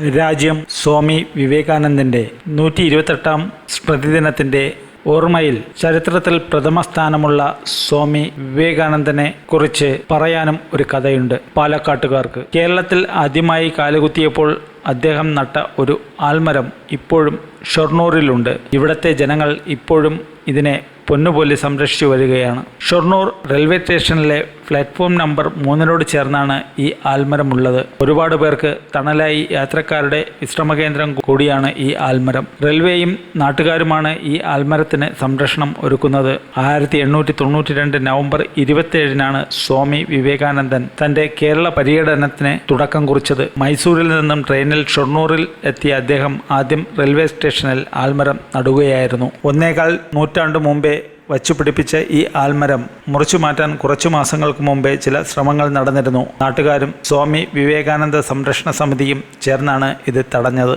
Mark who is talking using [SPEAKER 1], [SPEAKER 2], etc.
[SPEAKER 1] രാജ്യം സ്വാമി വിവേകാനന്ദന്റെ നൂറ്റി ഇരുപത്തെട്ടാം സ്മൃതിദിനത്തിന്റെ ഓർമ്മയിൽ ചരിത്രത്തിൽ പ്രഥമ സ്ഥാനമുള്ള സ്വാമി വിവേകാനന്ദനെ കുറിച്ച് പറയാനും ഒരു കഥയുണ്ട്. പാലക്കാട്ടുകാർക്ക് കേരളത്തിൽ ആദ്യമായി കാലുകുത്തിയപ്പോൾ അദ്ദേഹം നട്ട ഒരു ആൽമരം ഇപ്പോഴും ഷൊർണൂറിലുണ്ട്. ഇവിടത്തെ ജനങ്ങൾ ഇപ്പോഴും ഇതിനെ പൊന്നുപോലെ സംരക്ഷിച്ചു വരികയാണ്. ഷൊർണൂർ റെയിൽവേ സ്റ്റേഷനിലെ പ്ലാറ്റ്ഫോം നമ്പർ മൂന്നിനോട് ചേർന്നാണ് ഈ ആൽമരം ഉള്ളത് ഒരുപാട് പേർക്ക് തണലായി യാത്രക്കാരുടെ വിശ്രമ കേന്ദ്രം കൂടിയാണ് ഈ ആൽമരം. റെയിൽവേയും നാട്ടുകാരുമാണ് ഈ ആൽമരത്തിന് സംരക്ഷണം ഒരുക്കുന്നത്. ആയിരത്തി എണ്ണൂറ്റി തൊണ്ണൂറ്റി രണ്ട് നവംബർ ഇരുപത്തിയേഴിനാണ് സ്വാമി വിവേകാനന്ദൻ തന്റെ കേരള പര്യടനത്തിന് തുടക്കം കുറിച്ചത്. മൈസൂരിൽ നിന്നും ട്രെയിനിൽ ഷൊർണൂറിൽ എത്തിയ അദ്ദേഹം ആദ്യം റെയിൽവേ സ്റ്റേഷനിൽ ആൽമരം നടുകയായിരുന്നു. ഒന്നേകാൽ നൂറ്റാണ്ട് മുമ്പേ വച്ചുപിടിപ്പിച്ച ഈ ആൽമരം മുറിച്ചു മാറ്റാൻ കുറച്ചു മാസങ്ങൾക്ക് മുമ്പേ ചില ശ്രമങ്ങൾ നടന്നിരുന്നു. നാട്ടുകാരും സ്വാമി വിവേകാനന്ദ സംരക്ഷണ സമിതിയും ചേർന്നാണ് ഇത് തടഞ്ഞത്.